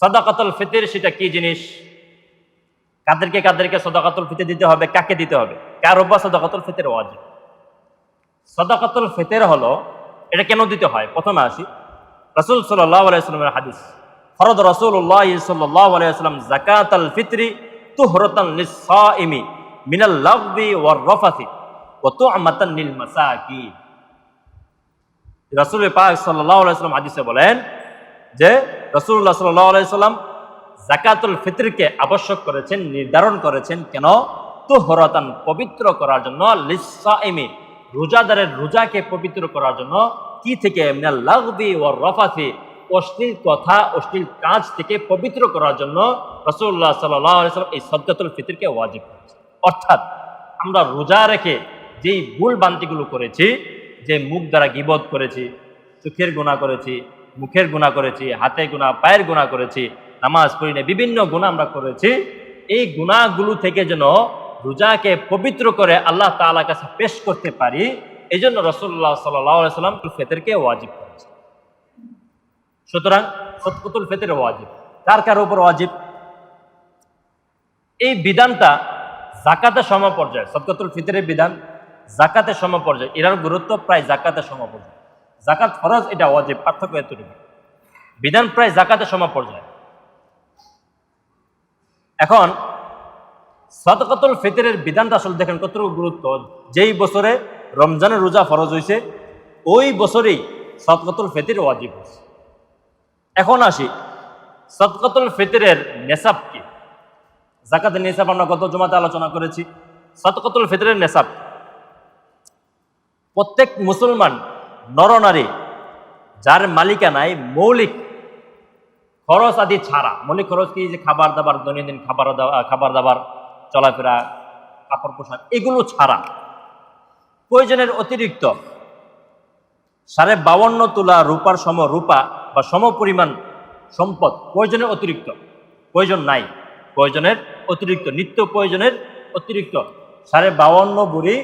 সদাকাতুল ফিতর, সেটা কি জিনিস? কাদেরকে কাদেরকে সদাকাতুল ফিতর দিতে হবে? কাকে দিতে হবে? কার উপর সদাকাতুল ফিতর ওয়াজিব? সদাকাতুল ফিতর হলো, এটা কেন দিতে হয়? প্রথমে আসি। রসুল আলাইস্লামের হাদিস, ফরদ রসুল্লাহ সাল্লাহ আলাইস্লাম জাকাত আল ফিতরি তুহরতান লিসাইমি মিনাল লাগবি ওয়ার রফাতি ও তুআমাতান লিল মাসাকিন। রসুল পাক সাল্লাহ আলাইস্লাম হাদিসে বলেন যে রসুল্লাহ সাল্লাহ আলাইসাল্লাম জাকাতুল ফিতরকে আবশ্যক করেছেন, নির্ধারণ করেছেন কেন? তো হরতান পবিত্র করার জন্য লিসাইমি রোজাদারের রোজাকে পবিত্র করার জন্য কি থেকে? লাগবি ও রফাতি অশ্লীল কথা, অশ্লীল কাজ থেকে পবিত্র করার জন্য রসুল্লাহ সাল্লাম এই সদ্গাতুল ফিতরকে ওয়াজিব করেছে অর্থাৎ আমরা রোজা রেখে যেই ভুল বান্তিগুলো করেছি, যে মুখ দ্বারা গিবদ করেছি, চোখের গুণা করেছি মুখের গুণা করেছি, হাতে গুণা পায়ের গুণা করেছি, নামাজ পড়ি না বিভিন্ন গুণা আমরা করেছি। এই গুণাগুলো থেকে যেন রোজাকে পবিত্র করে আল্লাহ তাআলা কাছে পেশ করতে পারি এই জন্য রসুল্লাহ সাল্লাম ফেতরকে ওয়াজিব করেছে সুতরাং সৎকুতুল ফেতের ওয়াজিব। কার কার উপর ওয়াজিব? এই বিধানটা জাকাতের সমপর্যায়ে সৎকুতুল ফিতরের বিধান জাকাতের সমপর্যায়ে এটার গুরুত্ব প্রায় জাকাতের সমপর্যায়ে। জাকাত ফরজ, এটা ওয়াজিব, পার্থক্য এতটুকু। বিধান প্রায় জাকাতের সমপর্যায়ে এখন, সদকাতুল ফিতরের বিধানটা আসলে দেখেন কতটুকু গুরুত্ব। যেই বছরে রমজানের রোজা ফরজ হয়েছে ওই বছরেই সদকাতুল ফিতর ওয়াজিব হয়েছে এখন আসি, সদকাতুল ফিতরের নেশাব কি? জাকাতের নেশাব আমরা গত জমাতে আলোচনা করেছি। সদকাতুল ফিতরের নেশাব। প্রত্যেক মুসলমান নরনারী, যার মালিকানায় মৌলিক খরচ আদি ছাড়া। মৌলিক খরচ কি? যে খাবার দাবার, দৈনন্দিন খাবার খাবার দাবার, চলাফেরা, কাপড় পোশাক, এগুলো ছাড়া। প্রয়োজনের অতিরিক্ত সাড়ে বাউন্ন তোলা রূপার সম রূপা বা সম পরিমাণ সম্পদ প্রয়োজনের অতিরিক্ত। প্রয়োজন নাই। প্রয়োজনের অতিরিক্ত, নিত্য প্রয়োজনের অতিরিক্ত সাড়ে বাউন্ন বুড়ি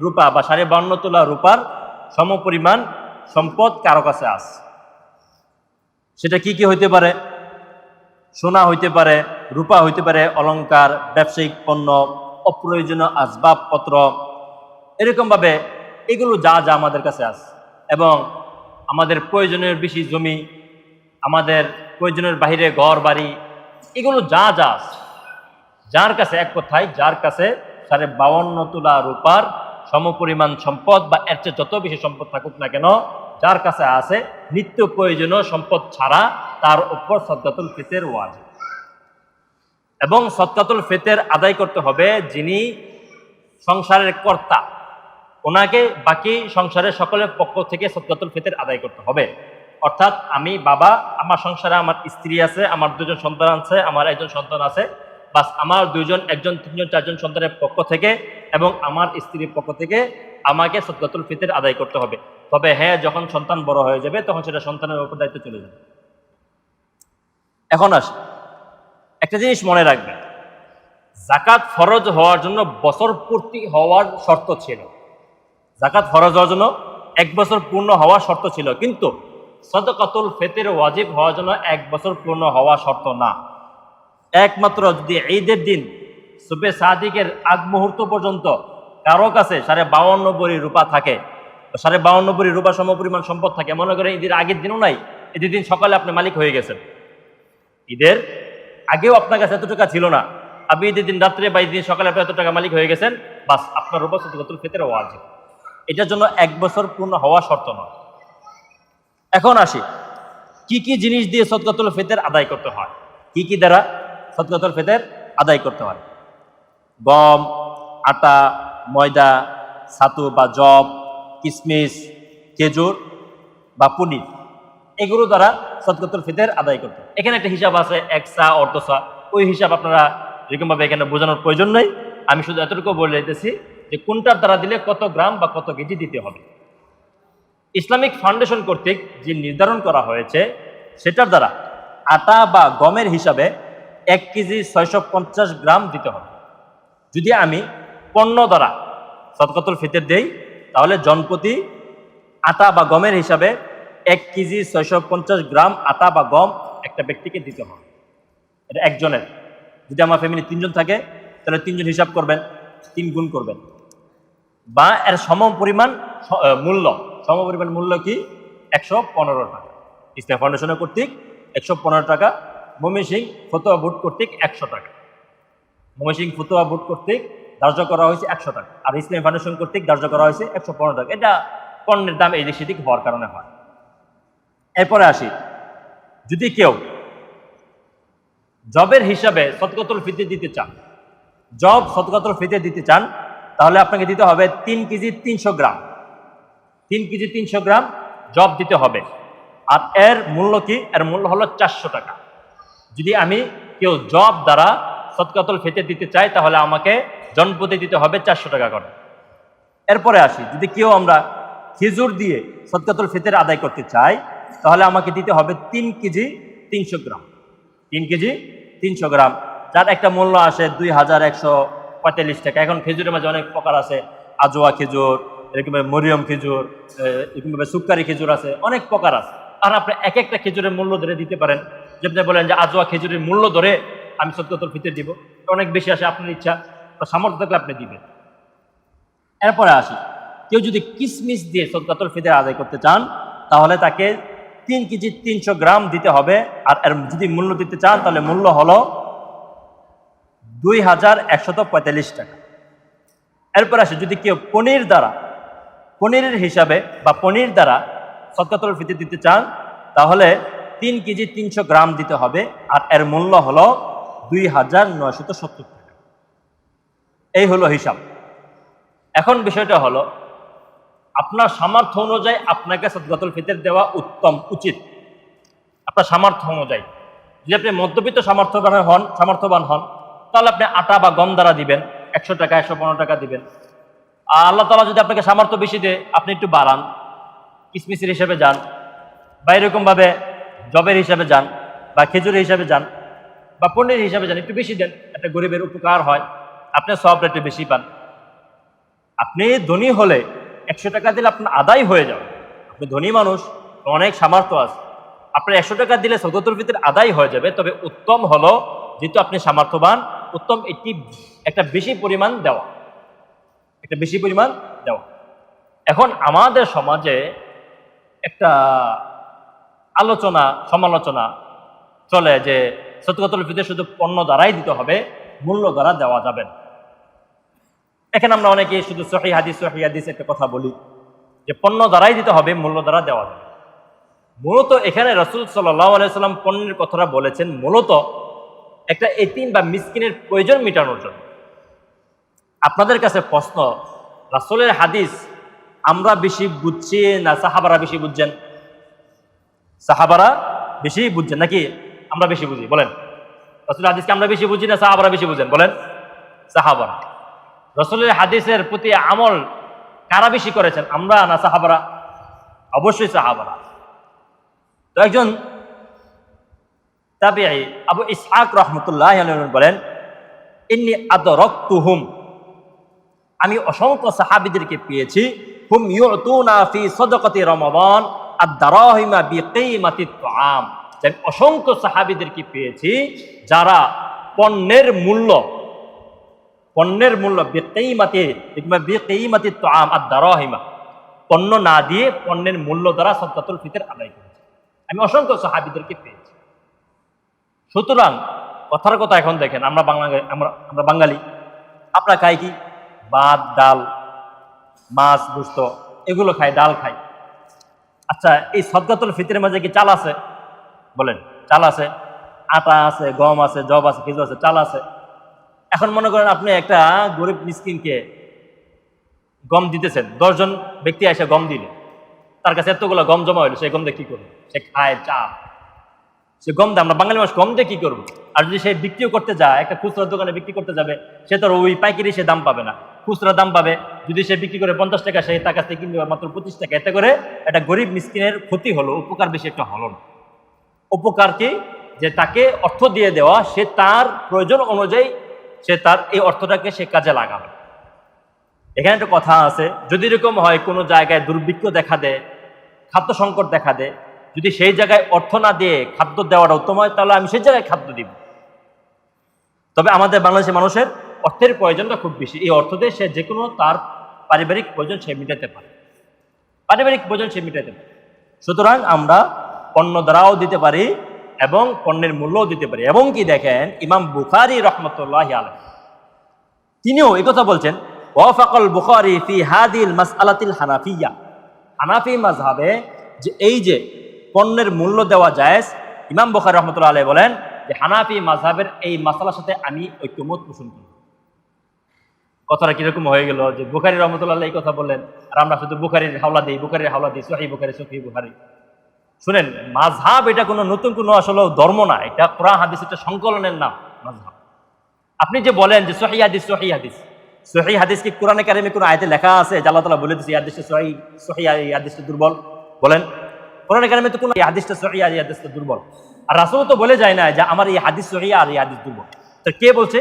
রূপা বা সাড়ে বাউন্ন তোলা রূপার সম পরিমাণ সম্পদ কারও কাছে আছে। সেটা কি কি হইতে পারে? সোনা হইতে পারে, রূপা হইতে পারে, অলংকার, ব্যবসায়িক পণ্য, অপ্রয়োজনীয় আসবাবপত্র, এরকমভাবে এগুলো যা যা আমাদের কাছে আছে। এবং আমাদের প্রয়োজনের বেশি জমি, আমাদের প্রয়োজনের বাহিরে ঘর বাড়ি এগুলো যা যা আছে। যার কাছে এক কথায়, যার কাছে সাড়ে বাউন্ন তোলা রূপার সমপরিমাণ সম্পদ বা এর চেয়ে যত বেশি সম্পদ থাকুক না কেন, যার কাছে আছে নিত্য প্রয়োজনীয় সম্পদ ছাড়া তার উপর সদ্গাতুল ফিতের ওয়াজিব। এবং সৎকাতুল ফেতের আদায় করতে হবে যিনি সংসারের কর্তা, ওনাকে বাকি সংসারের সকলের পক্ষ থেকে সৎকাতুল ফেতের আদায় করতে হবে। অর্থাৎ আমি বাবা, আমার সংসারে আমার স্ত্রী আছে, আমার দুজন সন্তান আছে, আমার একজন সন্তান আছে বাস আমার দুইজন, একজন, তিনজন, চারজন সন্তানের পক্ষ থেকে এবং আমার স্ত্রীর পক্ষ থেকে আমাকে সৎকাতুল ফিতের আদায় করতে হবে। তবে হ্যাঁ যখন সন্তান বড় হয়ে যাবে, তখন সেটা সন্তানের উপর দায়িত্ব চলে যাবে। এখন আস, একটা জিনিস মনে রাখবেন। জাকাত ফরজ হওয়ার জন্য বছর পূর্তি হওয়ার শর্ত ছিল। জাকাত ফরজ হওয়ার জন্য এক বছর পূর্ণ হওয়ার শর্ত ছিল। কিন্তু সদকাতুল ফেতের ওয়াজিব হওয়ার জন্য এক বছর পূর্ণ হওয়া শর্ত না। একমাত্র যদি ঈদের দিন সুবে সাদিকের আগ মুহূর্ত পর্যন্ত কারও কাছে সাড়ে বাউন্ন রূপা থাকে সাড়ে বাউন্ন রূপা সমপরিমাণ সম্পদ থাকে, মনে করেন ঈদের আগের দিনও নাই, ঈদের দিন সকালে আপনি মালিক হয়ে গেছেন। ঈদের আগেও আপনার কাছে এত টাকা ছিল না, আপনি ঈদের দিন রাত্রে বা দিন সকালে আপনি এত টাকা মালিক হয়ে গেছেন, বাস আপনার উপর সদকাতুল ফিতরে ওয়াজিব এটার জন্য এক বছর পূর্ণ হওয়া শর্ত নয়। এখন আসি, কি কি জিনিস দিয়ে সদকাতুল ফেতের আদায় করতে হয়? কি কি দ্বারা? সদকাতুল ফিতর আদায় করতে হয় গম, আটা, ময়দা, ছাতু বা জব কিশমিশ খেজুর বা পনির, এগুলো দ্বারা সদকাতুল ফিতর আদায় করতে। এখানে একটা হিসাব আছে, এক চা, অর্ধ চা। ওই হিসাব আপনারা এরকমভাবে এখানে বোঝানোর প্রয়োজন নেই। আমি শুধু এতটুকু বলে দিতেছি যে কোনটার দ্বারা দিলে কত গ্রাম বা কত কেজি দিতে হবে। ইসলামিক ফাউন্ডেশন কর্তৃক যে নির্ধারণ করা হয়েছে, সেটার দ্বারা আটা বা গমের হিসাবে এক কেজি ছয়শো পঞ্চাশ গ্রাম দিতে হবে। যদি আমি পণ্য দ্বারা সদকাতুল ফিতর দেই, তাহলে জনপ্রতি আটা বা গমের হিসাবে এক কেজি ছয়শো পঞ্চাশ গ্রাম আটা বা গম একটা ব্যক্তিকে দিতে হবে। এটা একজনের। যদি আমার ফ্যামিলি তিনজন থাকে, তাহলে তিনজন হিসাব করবেন, তিন গুণ করবেন। বা এর সম পরিমাণ মূল্য। সম পরিমাণ মূল্য কি? একশো পনেরো টাকা। ইসলাম ফাউন্ডেশনের কর্তৃক একশো পনেরো টাকা মমি সিং ফতোয়া বুট কর্তৃক একশো টাকা। মমি সিং ফতোয়া বুট কর্তৃক ধার্য করা হয়েছে একশো টাকা। আর ইসলাম ফাউন্ডেশন কর্তৃক ধার্য করা হয়েছে একশো পনেরো টাকা। এটা পণ্যের দাম এই দিক সেদিক হওয়ার কারণে হয়। এরপরে আসি। যদি কেউ জবের হিসাবে সদকতুল ফিতে দিতে চান, জব সদকাতুল ফিতে দিতে চান, তাহলে আপনাকে দিতে হবে তিন কেজি তিনশো গ্রাম। তিন কেজি তিনশো গ্রাম জব দিতে হবে। আর এর মূল্য কি? এর মূল্য হলো চারশো টাকা। যদি আমি কেউ জব দ্বারা সদকাতুল ফিতে দিতে চাই, তাহলে আমাকে জনপতি দিতে হবে চারশো টাকা করে। এরপরে আসি, যদি কেউ আমরা খেজুর দিয়ে সদকাতুল ফেতের আদায় করতে চাই, তাহলে আমাকে দিতে হবে তিন কেজি তিনশো গ্রাম। তিন কেজি তিনশো গ্রাম। যার একটা মূল্য আসে দুই হাজার একশো পঁয়তাল্লিশ টাকা। এখন খেজুরের মাঝে অনেক প্রকার আছে। আজোয়া খেজুর, এরকমভাবে মরিয়ম খেজুর এরকমভাবে সুক্কারি খেজুর আছে, অনেক প্রকার আছে। আর আপনি এক একটা খেজুরের মূল্য ধরে দিতে পারেন। যেমনি বলেন যে আজোয়া খেজুরের মূল্য ধরে আমি সত্যতর ফিতে দিব। অনেক বেশি আসে আপনার ইচ্ছা সামর্থ্য থাকলে আপনি দিবেন। এরপরে আসি। কেউ যদি কিসমিস দিয়ে সদকাতুল ফিতর আদায় করতে চান, তাহলে তাকে তিন কেজি তিনশো গ্রাম দিতে হবে। আর এর যদি মূল্য দিতে চান, তাহলে মূল্য হলো দুই হাজার একশত পঁয়তাল্লিশ টাকা। এরপর আসে, যদি কেউ পনির দ্বারা, পনিরের হিসাবে বা পনির দ্বারা সদকাতুল ফিতে দিতে চান, তাহলে তিন কেজি তিনশো গ্রাম দিতে হবে, আর এর মূল্য হলো দুই হাজার নয়শত সত্তর টাকা। এই হলো হিসাব। এখন বিষয়টা হলো, আপনার সামর্থ্য অনুযায়ী আপনাকে সদগাতুল ফিতর দেওয়া উত্তম, উচিত। আপনার সামর্থ্য অনুযায়ী। যদি আপনি মধ্যবিত্ত সামর্থ্যবান হন সামর্থ্যবান হন, তাহলে আপনি আটা বা গম দ্বারা দিবেন, একশো টাকা, একশো পনেরো টাকা দিবেন। আর আল্লাহ তালা যদি আপনাকে সামর্থ্য বেশি দেয়, আপনি একটু বাড়ান, কিসমিসের হিসেবে যান, বা এরকমভাবে জবের হিসাবে যান বা খেজুরের হিসাবে যান বা পণ্যের হিসাবে যান, একটু বেশি দেন, একটা গরিবের উপকার হয়, আপনি সব একটু বেশি পান। আপনি ধনী হলে একশো টাকা দিলে আপনার আদায় হয়ে যাবে। আপনি ধনী মানুষ, অনেক সামর্থ্য আছে। আপনার একশো টাকা দিলে সদতুল ভিতরে আদায় হয়ে যাবে, তবে উত্তম হলো যেহেতু আপনি সামর্থ্যবান, উত্তম একটি, একটা বেশি পরিমাণ দেওয়া। একটা বেশি পরিমাণ দেওয়া। এখন আমাদের সমাজে একটা আলোচনা, সমালোচনা চলে যে সত্যকতুল ফিতে শুধু পণ্য দ্বারাই দিতে হবে, মূল্য দ্বারা দেওয়া যাবে না। এখানে আমরা অনেকে শুধু সহি হাদিস সহি হাদিস একটা কথা বলি যে পণ্য দ্বারাই দিতে হবে, মূল্য দ্বারা দেওয়া যাবে মূলত এখানে রসুল সাল্লাহ আলাইসাল্লাম পণ্যের কথাটা বলেছেন মূলত একটা এতিম বা মিসকিনের প্রয়োজন মেটানোর জন্য। আপনাদের কাছে প্রশ্ন, রাসুলের হাদিস আমরা বেশি বুঝছি না সাহাবারা বেশি বুঝছেন? সাহাবারা বেশি বুঝছেন নাকি? আমরা বেশি বুঝি, বলেন। রসুল হাদিসকে আমরা বেশি বুঝি না সাহাবারা বেশি বুঝেন, বলেন। সাহাবারা। রসুলের হাদিসের প্রতি আমল কারা বেশি করেছেন, আমরা না সাহাবারা? অবশ্যই সাহাবারা। তো একজন তাবি আবু ইসহাক রহমতুল্লাহ বলেন, ইন্নি আদরক্তুহুম। আমি অসংখ্য সাহাবিদেরকে পেয়েছি। হুম ইউতুনা ফি সদকাতি রমাদান। আদ-দারাহিমা বিকিমাতি তাআম। যে আমি অসংখ্য সাহাবিদেরকে পেয়েছি যারা পণ্যের মূল্য পণ্যের মূল্য বেকেইমাতে কিংবা বেকেইমাতে তো আম আর দারাহিমা পণ্য না দিয়ে পণ্যের মূল্য দ্বারা সদকাতুল ফিতর আদায় করেছে। আমি অসংখ্য সাহাবিদেরকে পেয়েছি। সুতরাং কথার কথা এখন দেখেন, আমরা বাংলা আমরা আমরা বাঙালি। আমরা খাই কি? ভাত, ডাল, মাছ, গুস্ত, এগুলো খাই ডাল খাই আচ্ছা এই সদকাতুল ফিতরের মাঝে কি চাল আছে? বলেন, চাল আছে, আটা আছে, গম আছে জব আছে, খেজুর আছে, চাল আছে। এখন মনে করেন আপনি একটা গরিব মিসকিনকে গম দিতেছেন, দশজন ব্যক্তি এসে গম দিলে। তার কাছে এতগুলো গম জমা হইল, সে গম দিয়ে কি করবে? সে খায় চা সে গম দিয়ে, আমরা বাঙালি মানুষ গম দিয়ে কি করব? আর যদি সে বিক্রিও করতে যায়, একটা খুচরা দোকানে বিক্রি করতে যাবে, সে তো ওই পাইকারি সে দাম পাবে না। খুচরা দাম পাবে। যদি সে বিক্রি করে পঞ্চাশ টাকা, সে তার কাছ থেকে কিনবে মাত্র পঁচিশ টাকা। এতে করে একটা গরিব মিসকিনের ক্ষতি হলো, উপকার বেশি একটা হলো না। উপকার কি? যে তাকে অর্থ দিয়ে দেওয়া, সে তার প্রয়োজন অনুযায়ী সে তার এই অর্থটাকে সে কাজে লাগাবে। এখানে একটা কথা আছে, যদি এরকম হয়, কোনো জায়গায় দুর্ভিক্ষ দেখা দেয় খাদ্য সংকট দেখা দেয় যদি সেই জায়গায় অর্থ না দিয়ে খাদ্য দেওয়াটা উত্তম হয়, তাহলে আমি সেই জায়গায় খাদ্য দিব। তবে আমাদের বাংলাদেশের মানুষের অর্থের প্রয়োজনটা খুব বেশি। এই অর্থ দিয়ে সে যে কোনো তার পারিবারিক প্রয়োজন সে মিটাতে পারে। পারিবারিক প্রয়োজন সে মিটাতে পারে। সুতরাং আমরা পণ্য দ্বারাও দিতে পারি এবং পণ্যের মূল্যও দিতে পারি। এবং কি দেখেন, ইমাম বুখারি রহমতুল্লাহ আলম তিনিও একথা বলছেন, ওয়াফাকল বুখারি ফি হাদিল মাসআলাতিল হানাফিয়া। হানাফি মাযহাবে যে এই যে পণ্যের মূল্য দেওয়া জায়েজ, ইমাম বুখারী রহমতুল্লাহ আলাইহি বলেন যে হানাফি মাযহাবের এই মাসালার সাথে আমি ঐক্যমত পোষণ করি। কথাটা কীরকম হয়ে গেল যে বুখারি রহমতুল্লাহ এই কথা বললেন, আর আমরা শুধু বুখারির হাওলা দিই, বুখারির হাওলা দিই সহি বুখারি সহি বুখারি। শুনেন মাঝহাব এটা কোনো নতুন, কোনো আসলে ধর্ম না, এটা কোরআন, হাদিস, এটা সংকলনের নাম মাঝহাব আপনি যে বলেন যে সহি হাদিস সহি হাদিস সহি হাদিস কি কোরআনে কারিমে কোনো আয়তে লেখা আছে? যে আল্লাহ তালা বলে দিচ্ছে এই সহি সহি দুর্বল। বলেন, কোরআনে কারিমে তো কোনো, এই হাদিসটা সহি দুর্বল। আর রাসূল তো বলে যায় না যে আমার এই হাদিস সহি আর এই হাদিস দুর্বল। তো কে বলছে?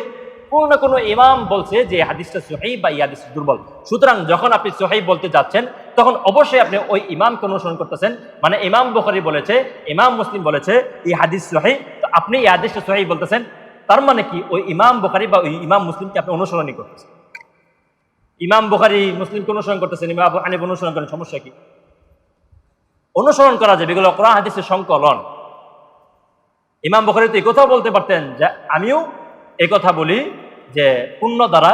কোনো না কোনো ইমাম বলছে যে হাদিসটা সহি বা এই দুর্বল। সুতরাং যখন আপনি সহি বলতে যাচ্ছেন, তখন অবশ্যই আপনি ওই ইমামকে অনুসরণ করতেছেন। মানে ইমাম বুখারী বলেছে, ইমাম মুসলিম বলেছে, এই হাদিস সহি। তো আপনি এই হাদিসটা সহি বলতেছেন, তার মানে কি ওই ইমাম বুখারী বা ওই ইমাম মুসলিমকে আপনি অনুসরণই করতেছেন? ইমাম বুখারী মুসলিমকে অনুসরণ করতেছেন, ইমাম হানিফ অনুসরণ করেন, সমস্যা কি? অনুসরণ করা যাবে এগুলো কোরআন হাদিসের সংকলন। ইমাম বুখারী তো এই কথাও বলতে পারতেন যে, আমিও এই কথা বলি যে পুণ্য দ্বারা,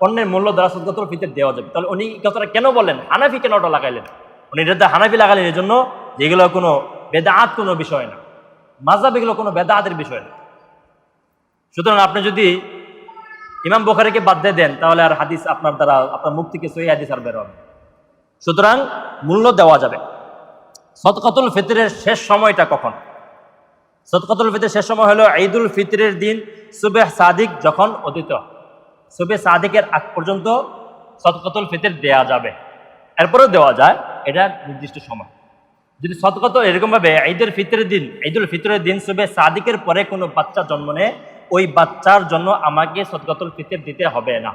পণ্যের মূল্য দ্বারা সদগতর ফিতে দেওয়া যাবে। তাহলে উনি কথাটা কেন বললেন? হানাফি কেন ওটা লাগাইলেন? উনি এটা হানাফি লাগালেন এই জন্য যে এগুলো কোনো বেদাত কোনো বিষয় না। মাজাব এগুলো কোনো বেদাতের বিষয় না। সুতরাং আপনি যদি ইমাম বোখারিকে বাদ দিয়ে দেন, তাহলে আর হাদিস আপনার দ্বারা, আপনার মুখ থেকে সহি হাদিস আর বের হবে সুতরাং মূল্য দেওয়া যাবে। সদকাতুল ফিতরের শেষ সময়টা কখন? সদকাতুল ফিতরের শেষ সময় হলো ঈদুল ফিতরের দিন সুবেহ সাদিক যখন অতীত সুবে সাদিকের আগ পর্যন্ত সদকাতুল ফিতর দেয়া যাবে। এরপরেও দেওয়া যায়, এটা নির্দিষ্ট সময়। যদি সদকত এরকমভাবে ঈদের ফিতরের দিন, ঈদুল ফিতরের দিন সুবে সাদিকের পরে কোনো বাচ্চা জন্ম নেয়, ওই বাচ্চার জন্য আমাকে সদকাতুল ফিতর দিতে হবে না।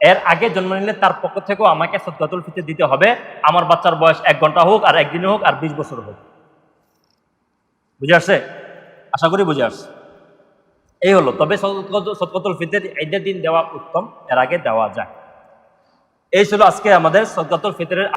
এর আগে জন্ম নিলে তার পক্ষ থেকেও আমাকে সদকাতুল ফিতর দিতে হবে। আমার বাচ্চার বয়স এক ঘণ্টা হোক, আর একদিন হোক, আর বিশ বছর হোক। বুঝে আসছে? আশা করি বুঝে আসছে। এই হলো। তবে সদকতুল ফিতের ঈদের দিন দেওয়া উত্তম, এর আগে দেওয়া যায়। এই ছিল আজকে আমাদের সদকাতুল ফিতরের